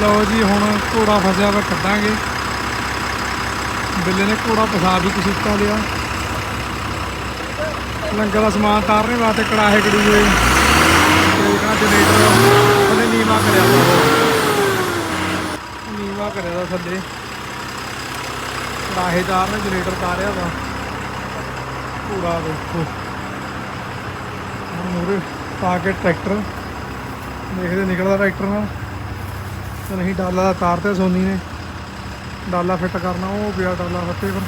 ਲਓ ਜੀ, ਹੁਣ ਘੋੜਾ ਫਸਿਆ ਵਾ, ਕੱਢਾਂਗੇ। ਬਿੱਲੇ ਨੇ ਘੋੜਾ ਫਸਾ ਵੀ ਕਸੂਤਾ ਲਿਆ। ਲੰਗਰ ਦਾ ਸਮਾਨ ਤਾਰਨੇ ਵਾਸਤੇ ਕੜਾਹੇ ਕੜੂਏ ਤੇ ਜਿਹੜਾ ਜਨਰੇਟਰ ਉਹਨੇ ਨੀਵਾ ਕਰਿਆ ਵਾ। ਨੀਵਾ ਕਰਿਆ ਦਾ ਥੱਲੇ। ਕੜਾਹੇ ਤਾਰਨੇ, ਜਨਰੇਟਰ ਤਾਰਿਆ ਵਾ। ਘੋੜਾ ਦੇਖੋ ਮੂਰੇ ਪਾ ਕੇ ਟਰੈਕਟਰ। ਦੇਖਦੇ ਨਿਕਲਦਾ ਟਰੈਕਟਰ ਨਾਲ। ਤੇ ਨਹੀਂ, ਡਾਲਾ ਦਾ ਤਾਰ ਤੇ ਸੋਨੀ ਨੇ। ਡਾਲਾ ਫਿੱਟ ਕਰਨਾ, ਉਹ ਪਿਆ ਡਾਲਾ ਫੱਟੇ ਪਰ।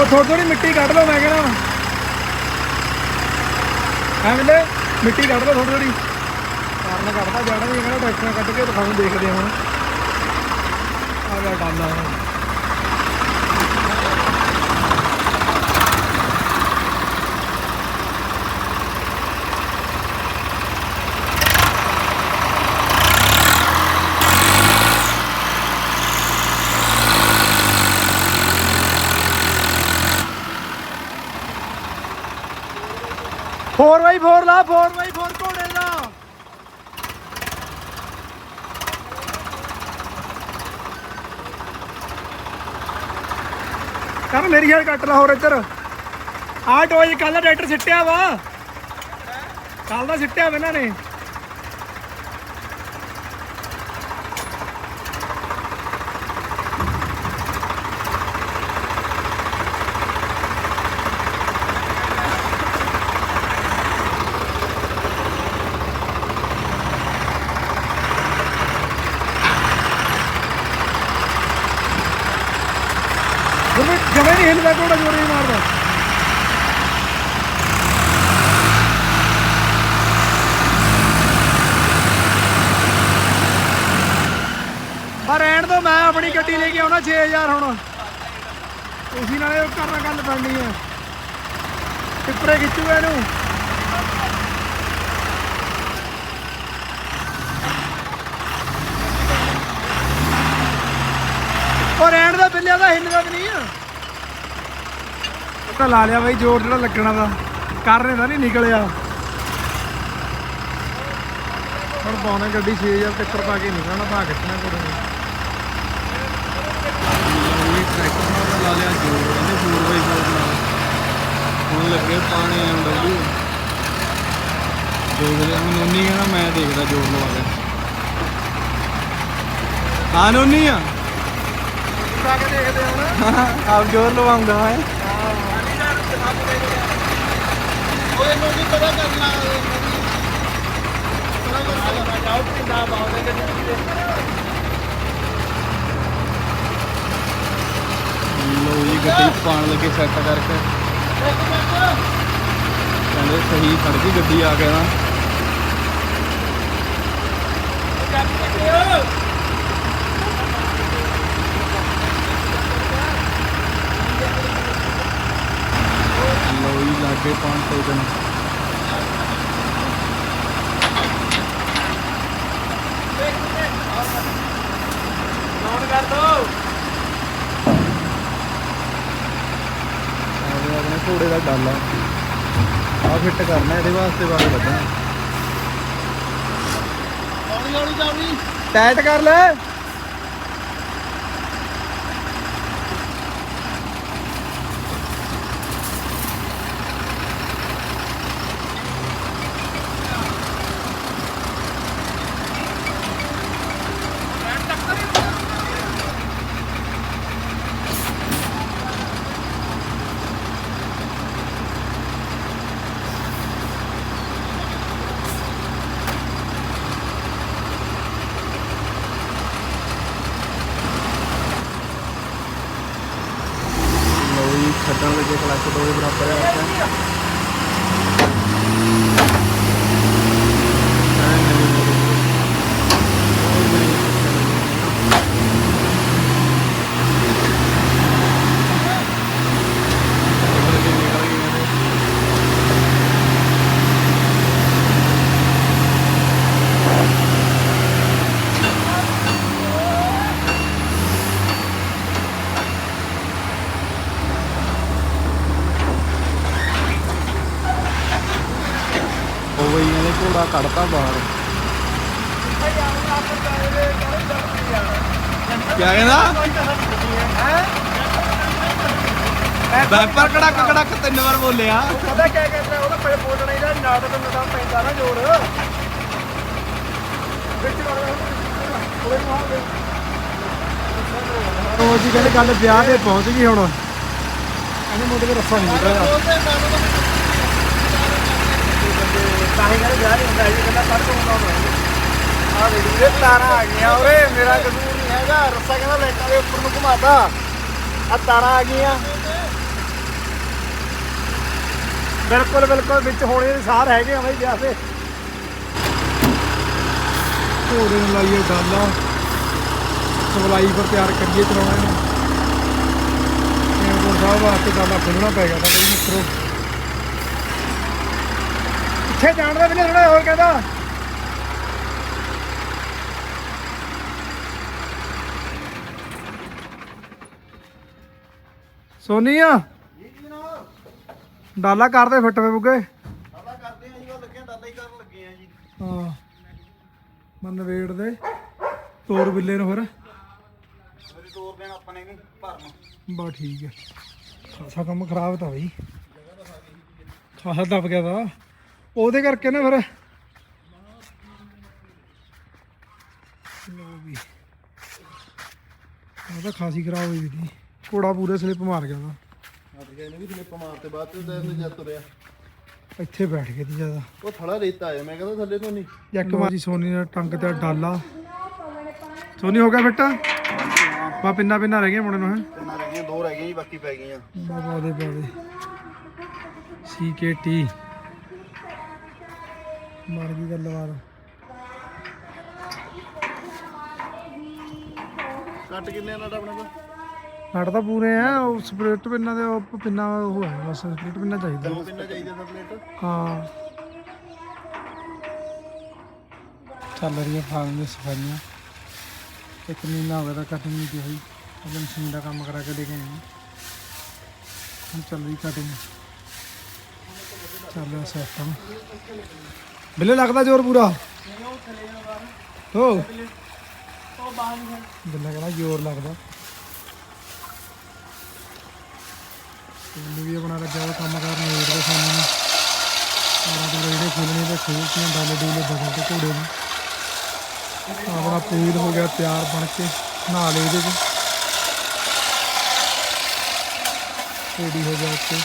ਉਹ ਥੋੜੀ ਥੋੜੀ ਮਿੱਟੀ ਕੱਢ ਲਓ, ਮੈਂ ਕਹਿੰਦਾ ਹਾਂ ਮਿਲੇ ਮਿੱਟੀ ਕੱਢ ਲਓ ਥੋੜੀ ਥੋੜੀ ਕਾਰਨ ਕੱਢਦਾ ਜਾਣਾ ਨਹੀਂ ਕਹਿੰਦਾ ਟਰੈਕਟਰ ਕੱਢ ਕੇ ਤੁਹਾਨੂੰ ਦੇਖਦੇ ਹਾਂ ਹੁਣ। ਆ ਗਿਆ ਡਾਲਾ। ਹੁਣ ਫੋਰ ਬਾਈ ਫੋਰ ਲਾ, ਫੋਰ ਬਾਈ ਫੋਰ ਘੋੜੇ ਦਾ। ਕਰ ਮੇਰੀ ਯਾਰ ਕੱਟ ਲਾ ਹੋਰ ਇੱਧਰ। ਆਹ ਟੋਏ ਕੱਲ ਦਾ ਟਰੈਕਟਰ ਸਿੱਟਿਆ ਵਾ। ਕੱਲ ਦਾ ਸਿੱਟਿਆ ਵਾ ਇਹਨਾਂ ਨੇ। ਜਮੇ ਜਮੇ ਨਹੀਂ ਹਿੱਲਦਾ ਘੋੜਾ ਜੋਰੇ ਨਹੀਂ ਮਾਰਦਾ। ਪਰ ਰਹਿਣ ਤੋਂ ਮੈਂ ਆਪਣੀ ਗੱਡੀ ਲੈ ਕੇ ਆਉਣਾ 6000 ਹੁਣ। ਉਸੀ ਨਾਲੇ ਉਹ ਕਰਨਾ ਗੱਲ ਪੈਣੀ ਹੈ। ਟਿੱਪਰੇ ਖਿੱਚੂਗਾ ਇਹਨੂੰ। ਉਹ ਰਹਿਣ ਦਾ ਬਿੱਲਿਆ ਦਾ ਹਿੱਲਦਾ ਨਹੀਂ। ਤਾਂ ਲਾ ਲਿਆ ਬਾਈ ਜੋਰ ਜਿਹੜਾ ਲੱਗਣਾ ਦਾ। ਕਰਨੇ ਦਾ ਨਹੀਂ ਨਿਕਲਿਆ। ਹੁਣ ਪਾਉਣਾ ਗੱਡੀ 6000 ਟੱਕਰ ਪਾ ਕੇ ਨਿਕਲਣਾ ਤਾਂ ਖਿੱਚਣਾ ਨੇ। ਇਹ ਟਰੈਕਟਰ ਨਾਲ ਲਾ ਲਿਆ ਜੋਰ ਕਹਿੰਦੇ 4x4 ਨਾਲ ਹੁਣ ਲੱਗੇ ਪਾਣੀ ਆਉਣ ਡੱਲੂ ਦੇਖਦੇ ਹਾਂ ਨੋਨੀ ਕਹਿੰਦਾ ਮੈਂ ਦੇਖਦਾ ਜੋਰ ਲਵਾ ਕੇ। ਹਾਂ ਨੋਨੀ ਆ। ਪਾ ਕੇ ਦੇਖਦੇ ਹੁਣ। ਆਪ ਜੋਰ ਲਵਾਉਂਦਾ ਹੈ। ਓਏ ਨੋਨੀ ਪਤਾ ਕਰਨਾ ਪਤਾ ਕਰਨਾ ਜਾਓ ਪਿੰਡਾ ਬਾਉਂਦੇ ਗੱਡੀ ਤੇ ਲੋ ਜੀ ਗੱਡੀ ਪਾਣ ਲੱਗੇ ਸੈੱਟ ਕਰਕੇ ਕਹਿੰਦੇ ਸਹੀ ਖੜ ਗਈ ਗੱਡੀ ਆ ਕੇ ਨਾ ਲਾਗੇ ਦਿਨ ਨੋਟ ਕਰ ਦੋ। ਆਵੇ ਆਪਣੇ ਘੋੜੇ ਦਾ ਡਾਲਾ ਆ। ਫਿੱਟ ਕਰਨਾ ਇਹਦੇ ਵਾਸਤੇ ਬਾਹਰ ਕੱਢਣਾ ਹੌਲੀ ਹੌਲੀ ਜਾਵੀ ਟਾਈਟ ਕਰ ਲੈ ਲਓ ਜੀ ਛੱਡਣ ਲੱਗੇ ਕਲੱਚ ਦੋ ਦੇ ਬਰਾਬਰ ਹੈ ਆਪਾਂ ਐਂ ਨਹੀਂ ਮੁੜਦੀ। ਹੋਰ ਵੀ ਨਹੀਂ। ਨਿਕਲ ਗਈ, ਨਿਕਲ ਗਈ ਇਹਦੇ। ਘੋੜਾ ਕੱਢਤਾ ਬਾਹਰ। ਕਿਆ ਕਹਿੰਦਾ? ਵੈਪਰ ਕੜਕ ਕੜਕ ਤਿੰਨ ਵਾਰ ਬੋਲਿਆ। ਪਤਾ ਕਿਆ ਕਹਿੰਦਾ ਉਹਦਾ ਪੇ ਬੋਲਣਾ ਇਹਦਾ ਨਾਟ ਤੇ ਨਦਾ ਪੈਂਦਾ ਨਾ ਜੋਰ ਉਹ ਜੀ ਕਹਿੰਦੇ ਗੱਲ ਵਿਆਹ ਤੇ ਪਹੁੰਚ ਗਈ ਹੁਣ, ਇਹਨੇ ਮੁੰਡੇ ਦੇ ਰੱਸਾ ਨਹੀਂ ਨਿਕਲਿਆ। ਤਾਂ ਹੀ ਕਹਿੰਦੇ ਵਿਆਹ ਹੁੰਦਾ ਜੀ ਕਹਿੰਦਾ ਕੱਢ ਦੂੰਗਾ ਮੈਂ ਆ ਵੇਖੀ ਇਹ ਤਾਰਾਂ ਆ ਗਈਆਂ ਓਏ ਮੇਰਾ ਕਸੂਰ ਨਹੀਂ ਹੈਗਾ ਰੱਸਾ ਕਹਿੰਦਾ ਲਾਈਟਾਂ ਦੇ ਉੱਪਰ ਨੂੰ ਘੁਮਾਤਾ ਆ ਤਾਰਾਂ ਆ ਗਈਆਂ ਬਿਲਕੁਲ ਬਿਲਕੁਲ, ਵਿੱਚ ਹੋਣੇ ਦੇ ਸਾਰ ਹੈਗੇ ਆ ਬਈ ਵਿਆਹ ਘੋੜੇ ਨੂੰ ਲਾਈਏ ਡਾਲਾ। ਸਪਲਾਈ ਪਰ ਤਿਆਰ ਕਰੀਏ ਚਲਾਉਣਾ ਇਹਨੂੰ ਹੇਮਕੁੰਟ ਸਾਹਿਬ ਵਾਸਤੇ ਡਾਲਾ ਖੋਲਣਾ ਪੈ ਗਿਆ ਤਾਂ ਬਈ ਮਿੱਤਰੋ। ਕਿੱਥੇ ਜਾਣ ਦਾ ਵੀ ਨਹੀਂ ਥੋੜਾ ਹੋਰ ਕਹਿੰਦਾ। ਸੋਨੀਆ ਡਾਲਾ ਕਰਦੇ ਫਿੱਟ ਵੇ ਬੁੱਗੇ। ਡਾਲਾ ਕਰਦੇ ਆ ਜੀ ਉਹ ਲੱਗੇ ਡਾਲਾ ਹੀ ਕਰਨ ਲੱਗੇ ਆ ਜੀ। ਹਾਂ। ਮਨ ਵੇੜ ਦੇ ਤੋਰ ਬਿੱਲੇ ਨੂੰ ਫਿਰ। ਮੇਰੀ ਤੋਰ ਦੇਣ ਆਪਾਂ ਨੇ ਭਰਨ। ਬਾ ਠੀਕ ਹੈ। ਖਾਸਾ ਕੰਮ ਖਰਾਬ ਤਾਂ ਬਈ। ਖਾਸਾ ਦਬ ਗਿਆ ਤਾਂ ਉਹਦੇ ਕਰਕੇ ਨਾ ਫਿਰ। ਉਹ ਤਾਂ ਖਾਸੀ ਖਰਾਬ ਹੋਈ ਵੀ ਸੀ ਘੋੜਾ ਪੂਰੇ ਸਲਿੱਪ ਮਾਰ ਗਿਆ ਤਾਂ ਹਟ ਗਏ ਨੇ ਵੀ ਸਲਿੱਪ ਮਾਰ ਤੇ ਬਾਅਦ ਤੇ ਤੇ ਜੱਤ ਤੁਰਿਆ। ਇੱਥੇ ਬੈਠ ਗਈ ਤੀ ਜ਼ਿਆਦਾ। ਉਹ ਥੜਾ ਰੇਤਾ ਆਇਆ ਮੈਂ ਕਹਿੰਦਾ ਥੱਲੇ ਤੋਂ ਨਹੀਂ। ਜੱਕ ਮਾਰੀ ਸੋਨੀ ਨੇ ਟੰਗ ਤੇ ਡਾਲਾ। ਸੋਨੀ ਹੋ ਗਿਆ ਫਿੱਟ? ਬਾ ਪਿੰਨਾ ਪਿੰਨਾ ਰਹਿ ਗਏ ਮੁੰਡੇ ਨੂੰ ਹੈ? ਤਿੰਨਾਂ ਰਹਿ ਗਈਆਂ ਦੋ ਰਹਿ ਜੀ ਬਾਕੀ ਪੈ ਗਈਆਂ। ਬਾਬਾ ਦੇ ਸੀਕੇਟੀ ਮਾਰ ਗਈ ਗੱਲਬਾਤ। ਕੱਟ ਕਿੰਨੇ ਨਾਲ ਆਪਣਾ ਕੋਲ? ਨਟ ਤਾਂ ਪੂਰੇ ਆ ਉਹ ਸਪਰਿਟ ਪਿੰਨਾ ਦੇ ਉਹ ਪਿੰਨਾ ਉਹ ਹੈ ਬਸ ਸਪਰਿਟ ਪਿੰਨਾ ਚਾਹੀਦਾ। ਦੋ ਕਿੰਨਾ ਚਾਹੀਦਾ ਸਭ ਪਲੇਟ? ਹਾਂ। ਚੱਲ ਰਹੀਆਂ ਫਾਰਮ ਦੀਆਂ ਸਫਾਈਆਂ। ਇੱਕ ਮਹੀਨਾ ਹੋ ਗਿਆ ਤਾਂ ਕਟਿੰਗ ਨਹੀਂ ਕੀਤੀ ਹੋਈ। ਅਜੇ ਮਸ਼ੀਨ ਦਾ ਕੰਮ ਕਰਾ ਕੇ ਦੇ ਗਏ ਹਾਂ। ਹੁਣ ਚੱਲ ਰਹੀ ਕਟਿੰਗ ਚੱਲ ਰਿਹਾ ਸਿਸਟਮ ਬਿੱਲੇ ਲੱਗਦਾ ਜ਼ੋਰ ਪੂਰਾ। ਹੋ। ਬਿੱਲੇ ਕਹਿੰਦਾ ਜ਼ੋਰ ਲੱਗਦਾ। ਇਹਨੂੰ ਵੀ ਆਪਣਾ ਲੱਗਿਆ ਹੋਇਆ ਕੰਮ ਕਰਨ ਵੇਟ ਦੇ ਸਾਨੂੰ ਸਾਰਾ ਦੇ ਜਿਹੜੇ ਖੋਲਣੇ ਤੇ ਖੋਲਤੀਆਂ ਡਾਲੇ ਡੂਲੇ ਬਦਲ ਤੇ ਘੋੜੇ ਨੂੰ। ਆਪਣਾ ਪੂਰ ਹੋ ਗਿਆ ਤਿਆਰ ਬਣ ਕੇ, ਨਹਾ ਲਏ ਇਹਦੇ ਚ ਰੈਡੀ ਹੋ ਗਿਆ ਉੱਤੇ।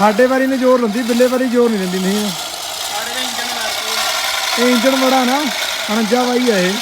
ਸਾਡੇ ਵਾਰੀ ਨੇ ਜ਼ੋਰ ਲੰਦੀ ਬਿੱਲੇ ਵਾਰੀ ਜ਼ੋਰ ਨਹੀਂ ਲੈਂਦੀ ਨਹੀਂ। ਸਾਡੇ ਇੰਜਨ ਇਹ ਇੰਜਣ ਬੜਾ ਨਾ 49 ਵਾਈ ਆ ਇਹ।